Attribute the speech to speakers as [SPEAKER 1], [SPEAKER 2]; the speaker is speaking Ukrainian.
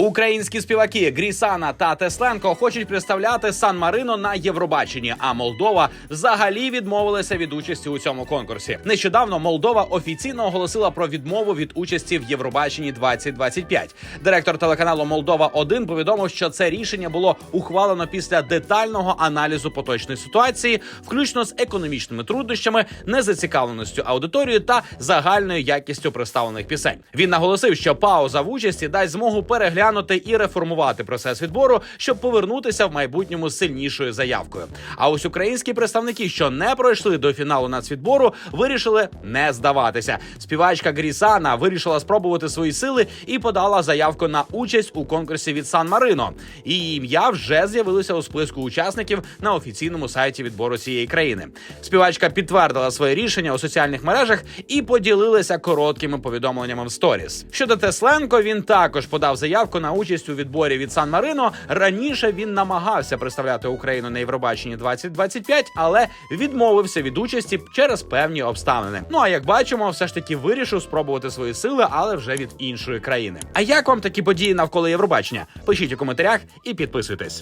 [SPEAKER 1] Українські співаки Грісана та Тесленко хочуть представляти Сан Марино на Євробаченні. А Молдова взагалі відмовилася від участі у цьому конкурсі. Нещодавно Молдова офіційно оголосила про відмову від участі в Євробаченні 2025. Директор телеканалу Молдова 1 повідомив, що це рішення було ухвалено після детального аналізу поточної ситуації, включно з економічними труднощами, незацікавленістю аудиторії та загальною якістю представлених пісень. Він наголосив, що пауза в участі дасть змогу переглянути і реформувати процес відбору, щоб повернутися в майбутньому сильнішою заявкою. А ось українські представники, що не пройшли до фіналу нацвідбору, вирішили не здаватися. Співачка Грісана вирішила спробувати свої сили і подала заявку на участь у конкурсі від Сан Марино. Її ім'я вже з'явилося у списку учасників на офіційному сайті відбору цієї країни. Співачка підтвердила своє рішення у соціальних мережах і поділилася короткими повідомленнями в сторіс. Щодо Тесленко, він також подав на участь у відборі від Сан Марино. Раніше він намагався представляти Україну на Євробаченні 2025, але відмовився від участі через певні обставини. Ну а як бачимо, все ж таки вирішив спробувати свої сили, але вже від іншої країни. А як вам такі події навколо Євробачення? Пишіть у коментарях і підписуйтесь.